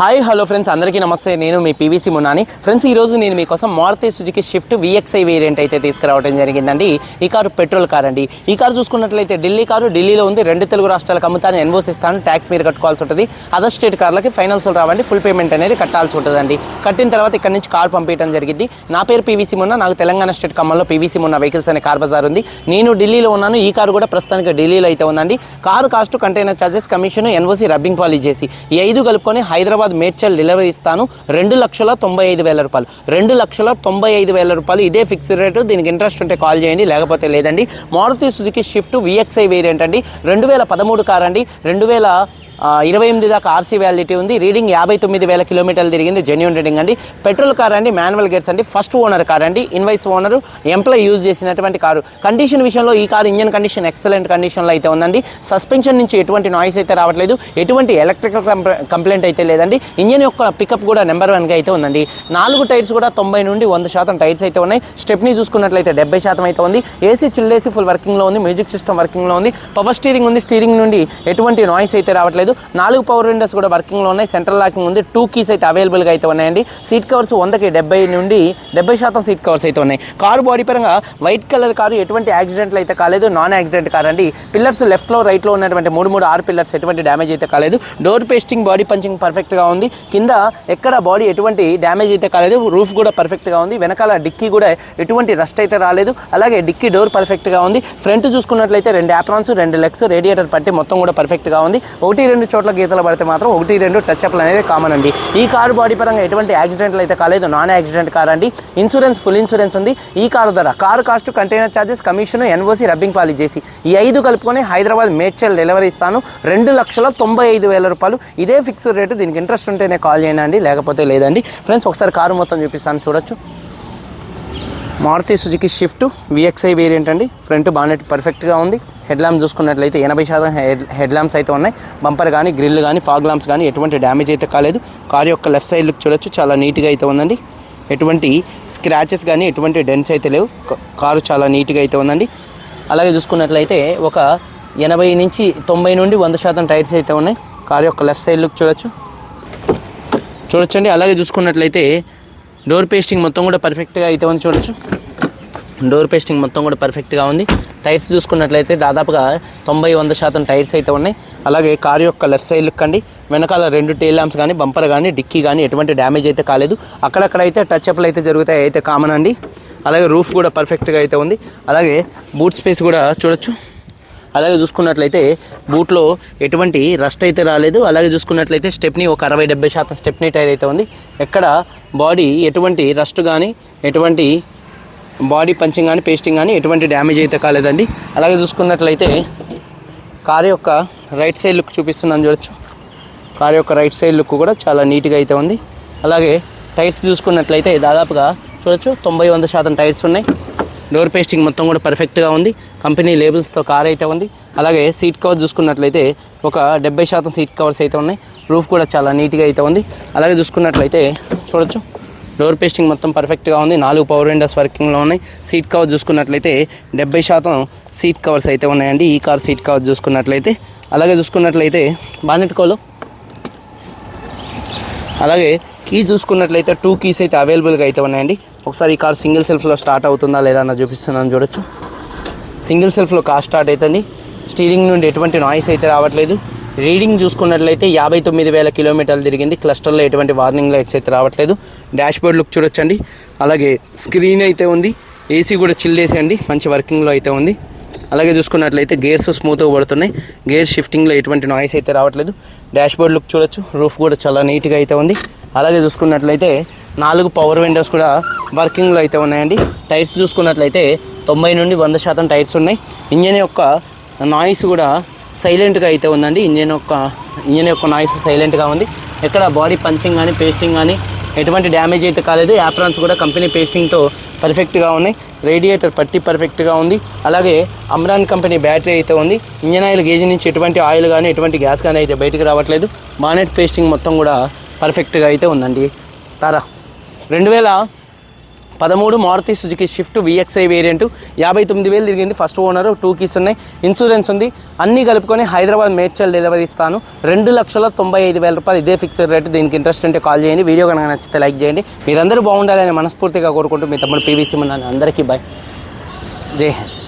Hi hello friends అందరికీ నమస్తే. నేను మీ పీవీసీ మున్నాని ఫ్రెండ్స్ ఈ రోజు నేను మీకోసం Maruti Suzuki Swift VXI variant అయితే తీసుకురావడం జరిగిందండి. ఈ కారు పెట్రోల్ కార్ అండి ఈ కారు చూసుకున్నట్లయితే ఢిల్లీ కారు ఢిల్లీలో ఉంది. రెండు తెలుగు రాష్ట్రాలకు అమ్ముతాను ఎన్వోస్ ఇస్తాను ట్యాక్స్ మీరు కట్టుకోవాల్సి ఉంటుంది. అదర్ స్టేట్ కార్లకి ఫైనల్స్ రావండి. ఫుల్ పేమెంట్ అనేది కట్టాల్సి ఉంటుందండి. కట్టిన తర్వాత ఇక్కడ నుంచి కార్ పంపించడం జరిగింది. నా పేరు పీవీసీ మున్న నాకు తెలంగాణ స్టేట్ ఖమ్మంలో పీవీసీ మున్న వెహికల్స్ అనే కార్ బజార్ ఉంది. నేను ఢిల్లీలో ఉన్నాను. ఈ కారు కూడా ప్రస్తుతానికి ఢిల్లీలో అయితే ఉందండి. Car cost container charges commission NOC rubbing polish చేసి ఈ ఐదు కలుపుకొని హైదరాబాద్ మేడ్చల్ డెలివరీ ఇస్తాను. రెండు లక్షల తొంభై ఐదు వేల రూపాయలు. రెండు లక్షల తొంభై ఐదు వేల రూపాయలు ఇదే ఫిక్స్డ్ రేటు. దీనికి ఇంట్రెస్ట్ ఉంటే కాల్ చేయండి లేకపోతే లేదండి. Maruti Suzuki Swift VXI variant అండి. రెండు వేల పదమూడు కార్ అండి. రెండు వేల ఇరవై ఎనిమిది దాకా ఆర్సీ వ్యాలిడిటీ ఉంది. రీడింగ్ యాభై తొమ్మిది వేల కిలోమీటర్లు తిరిగింది. జెన్యున్ రీడింగ్ అండి. పెట్రోల్ కార్ అండి మాన్యువల్ గేట్స్ అండి ఫస్ట్ ఓనర్ కార్ అండి. ఇన్వైస్ ఓనర్ ఎంప్లాయ్ యూజ్ చేసినటువంటి కారు. కండిషన్ విషయంలో ఈ కారు ఇంజన్ కండిషన్ ఎక్సలెంట్ కండిషన్లో అయితే ఉందండి. సస్పెన్షన్ నుంచి ఎటువంటి నాయిస్ అయితే రావట్లేదు. ఎటువంటి ఎలక్ట్రికల్ కంప్లైంట్ అయితే లేదండి. ఇంజన్ యొక్క పికప్ కూడా నెంబర్ వన్గా అయితే ఉందండి. నాలుగు టైర్స్ కూడా తొంభై నుండి వంద శాతం టైర్స్ అయితే ఉన్నాయి. స్టెప్ని చూసుకున్నట్లయితే డెబ్బై శాతం అయితే ఉంది. ఏసీ చిల్లేసి ఫుల్ వర్కింగ్లో ఉంది. మ్యూజిక్ సిస్టమ్ వర్కింగ్లో ఉంది. పవర్ స్టీరింగ్ ఉంది. స్టీరింగ్ నుండి ఎటువంటి నాయిస్ అయితే రావట్లేదు. నాలుగు పవర్ విండోస్ కూడా వర్కింగ్లో ఉన్నాయి. సెంట్రల్ లాకింగ్ ఉంది. టూ కీస్ అయితే అవైలబుల్గా అయితే ఉన్నాయండి. సీట్ కవర్స్ వందకి డెబ్బై నుండి డెబ్బై శాతం సీట్ కవర్స్ అయితే ఉన్నాయి. కారు బాడీ పరంగా వైట్ కలర్ కారు ఎటువంటి యాక్సిడెంట్లు అయితే కాలేదు. నాన్ యాక్సిడెంట్ కార్ అండి పిల్లర్స్ లెఫ్ట్లో రైట్లో ఉన్నటువంటి మూడు మూడు ఆరు పిల్లర్స్ ఎటువంటి డ్యామేజ్ అయితే కాలేదు. డోర్ పేస్టింగ్ బాడీ పంచింగ్ పర్ఫెక్ట్గా ఉంది. కింద ఎక్కడ బాడీ ఎటువంటి డ్యామేజ్ అయితే కాలేదు. రూఫ్ కూడా పర్ఫెక్ట్గా ఉంది. వెనకాల డిక్కీ కూడా ఎటువంటి రస్ట్ అయితే రాలేదు. అలాగే డిక్కీ డోర్ పర్ఫెక్ట్గా ఉంది. ఫ్రంట్ చూసుకున్నట్లయితే రెండు యాప్రాన్స్ రెండు లెగ్స్ రేడియేటర్ పట్టి మొత్తం కూడా పర్ఫెక్ట్గా ఉంది. ఒకటి రెండు రెండు చోట్ల గీతలు పడితే మాత్రం ఒకటి రెండు టచ్ అప్లు అనేది కామన్ అండి. ఈ కారు బాడీ పరంగా ఎటువంటి యాక్సిడెంట్లు అయితే కాలేదు. నాన్ యాక్సిడెంట్ కార్ అండి. ఇన్సూరెన్స్ ఫుల్ ఇన్సూరెన్స్ ఉంది. ఈ కారు ధర car cost container charges commission NOC rubbing పాలి చేసి ఈ ఐదు కలుపుకొని హైదరాబాద్ మేడ్చల్ డెలివరీ ఇస్తాను. రెండు లక్షల తొంభై ఐదు వేల రూపాయలు. ఇదే ఫిక్స్డ్ రేటు దీనికి ఇంట్రెస్ట్ ఉంటేనే కాల్ చేయండి. లేకపోతే లేదండి. ఫ్రెండ్స్ ఒకసారి కారు మొత్తం చూపిస్తాను. చూడొచ్చు. Maruti Suzuki Swift VXI variant అండి. ఫ్రంట్ బానెట్ పర్ఫెక్ట్గా ఉంది. హెడ్ ల్యాంప్ చూసుకున్నట్లయితే ఎనభై శాతం హెడ్ హెడ్ ల్యాంప్స్ అయితే ఉన్నాయి. బంపర్ కానీ గ్రిల్ కానీ ఫాగ్ ల్యాంప్స్ కానీ ఎటువంటి డ్యామేజ్ అయితే కాలేదు. కార్ యొక్క లెఫ్ట్ సైడ్ లుక్ చూడొచ్చు. చాలా నీట్గా అయితే ఉందండి. ఎటువంటి స్క్రాచెస్ కానీ ఎటువంటి డెన్స్ అయితే లేవు. కారు చాలా నీట్గా అయితే ఉందండి. అలాగే చూసుకున్నట్లయితే ఒక ఎనభై నుంచి తొంభై నుండి వంద శాతం టైర్స్ అయితే ఉన్నాయి. కారు యొక్క లెఫ్ట్ సైడ్ లుక్ చూడొచ్చు. చూడొచ్చండి. అలాగే చూసుకున్నట్లయితే డోర్ పేస్టింగ్ మొత్తం కూడా పర్ఫెక్ట్గా అయితే ఉంది చూడొచ్చు. డోర్ పేస్టింగ్ మొత్తం కూడా పర్ఫెక్ట్గా ఉంది. టైర్స్ చూసుకున్నట్లయితే దాదాపుగా తొంభై వంద శాతం టైర్స్ అయితే ఉన్నాయి. అలాగే కారు యొక్క లెఫ్ట్ సైడ్ లుక్ అండి. వెనకాల రెండు టైల్ ల్యాంప్స్ కానీ బంపర్ కానీ డిక్కీ కానీ ఎటువంటి డ్యామేజ్ అయితే కాలేదు. అక్కడక్కడ అయితే టచ్ అప్లు అయితే జరుగుతాయి అయితే కామన్ అండి. అలాగే రూఫ్ కూడా పర్ఫెక్ట్గా అయితే ఉంది. అలాగే బూట్ స్పేస్ కూడా చూడొచ్చు. అలాగే చూసుకున్నట్లయితే బూట్లో ఎటువంటి రస్ట్ అయితే రాలేదు. అలాగే చూసుకున్నట్లయితే స్టెప్ని ఒక అరవై డెబ్బై శాతం స్టెప్నీ టైర్ అయితే ఉంది. ఎక్కడ బాడీ ఎటువంటి రస్ట్ కానీ ఎటువంటి బాడీ పంచింగ్ కానీ పేస్టింగ్ కానీ ఎటువంటి డ్యామేజ్ అయితే కాలేదండి. అలాగే చూసుకున్నట్లయితే కార్ యొక్క రైట్ సైడ్ లుక్ చూపిస్తున్నాను చూడొచ్చు. కార్ యొక్క రైట్ సైడ్ లుక్ కూడా చాలా నీట్గా అయితే ఉంది. అలాగే టైర్స్ చూసుకున్నట్లయితే దాదాపుగా చూడొచ్చు తొంభై వంద శాతం టైర్స్ ఉన్నాయి. డోర్ పేస్టింగ్ మొత్తం కూడా పర్ఫెక్ట్గా ఉంది. కంపెనీ లేబుల్స్తో కార్ అయితే ఉంది. అలాగే సీట్ కవర్ చూసుకున్నట్లయితే ఒక డెబ్బై శాతం సీట్ కవర్స్ అయితే ఉన్నాయి. రూఫ్ కూడా చాలా నీట్గా అయితే ఉంది. అలాగే చూసుకున్నట్లయితే చూడొచ్చు డోర్ పేస్టింగ్ మొత్తం పర్ఫెక్ట్గా ఉంది. నాలుగు పవర్ విండోస్ వర్కింగ్లో ఉన్నాయి. సీట్ కవర్ చూసుకున్నట్లయితే డెబ్బై శాతం సీట్ కవర్స్ అయితే ఉన్నాయండి. ఈ కార్ సీట్ కవర్ చూసుకున్నట్లయితే. అలాగే చూసుకున్నట్లయితే బానెట్ కోలు అలాగే కీ చూసుకున్నట్లయితే టూ కీస్ అయితే అవైలబుల్గా అయితే ఉన్నాయండి. ఒకసారి ఈ కార్ సింగిల్ సెల్ఫ్లో స్టార్ట్ అవుతుందా లేదా అన్న చూపిస్తున్నాను చూడొచ్చు. సింగిల్ సెల్ఫ్లో కార్ స్టార్ట్ అవుతుంది. స్టీరింగ్ నుండి ఎటువంటి నాయిస్ అయితే రావట్లేదు. రీడింగ్ చూసుకున్నట్లయితే యాభై తొమ్మిది వేల కిలోమీటర్లు తిరిగింది. క్లస్టర్లో ఎటువంటి వార్నింగ్ లైట్స్ అయితే రావట్లేదు. డాష్ బోర్డ్ లుక్ చూడొచ్చండి. అలాగే స్క్రీన్ అయితే ఉంది. ఏసీ కూడా చిల్ అండి మంచి వర్కింగ్లో అయితే ఉంది. అలాగే చూసుకున్నట్లయితే గేర్స్ స్మూత్గా పడుతున్నాయి. గేర్ షిఫ్టింగ్లో ఎటువంటి నాయిస్ అయితే రావట్లేదు. డాష్ బోర్డ్ లుక్ చూడొచ్చు. రూఫ్ కూడా చాలా నీట్గా అయితే ఉంది. అలాగే చూసుకున్నట్లయితే నాలుగు పవర్ విండోస్ కూడా వర్కింగ్లో అయితే ఉన్నాయండి. టైర్స్ చూసుకున్నట్లయితే తొంభై నుండి వంద శాతం టైర్స్ ఉన్నాయి. ఇంజన్ యొక్క నాయిస్ కూడా సైలెంట్గా అయితే ఉందండి. ఇంజన్ యొక్క ఇంజన్ యొక్క నాయిస్ సైలెంట్గా ఉంది. ఎక్కడ బాడీ పంచింగ్ కానీ పేస్టింగ్ కానీ ఎటువంటి డ్యామేజ్ అయితే కాలేదు. యాప్రాన్స్ కూడా కంపెనీ పేస్టింగ్తో పర్ఫెక్ట్గా ఉన్నాయి రేడియేటర్ పట్టి పర్ఫెక్ట్గా ఉంది. అలాగే అమ్రాన్ కంపెనీ బ్యాటరీ అయితే ఉంది. ఇంజన్ ఆయిల్ గేజ్ నుంచి ఎటువంటి ఆయిల్ కానీ ఎటువంటి గ్యాస్ కానీ అయితే బయటకు రావట్లేదు. బానెట్ పేస్టింగ్ మొత్తం కూడా పర్ఫెక్ట్గా అయితే ఉందండి. తారా రెండు వేల పదమూడు Maruti Suzuki Swift VXI variant యాభై తొమ్మిది వేలు తిరిగింది ఫస్ట్ ఓనర్ టూ కీస్ ఉన్నాయి. ఇన్సూరెన్స్ ఉంది. అన్నీ కలుపుకొని హైదరాబాద్ మేడ్చల్ డెలివరీ ఇస్తాను. రెండు లక్షల తొంభై ఐదు వేల రూపాయలు ఇదే ఫిక్స్డ్ రేట్ దీనికి ఇంట్రెస్ట్ ఉంటే కాల్ చేయండి. వీడియో కనుక నచ్చితే లైక్ చేయండి. మీరందరూ బాగుండాలని మనస్ఫూర్తిగా కోరుకుంటూ మీ తమ్ముడు పీవీసీ ఉన్నాను అందరికీ బాయ్ జై హింద్.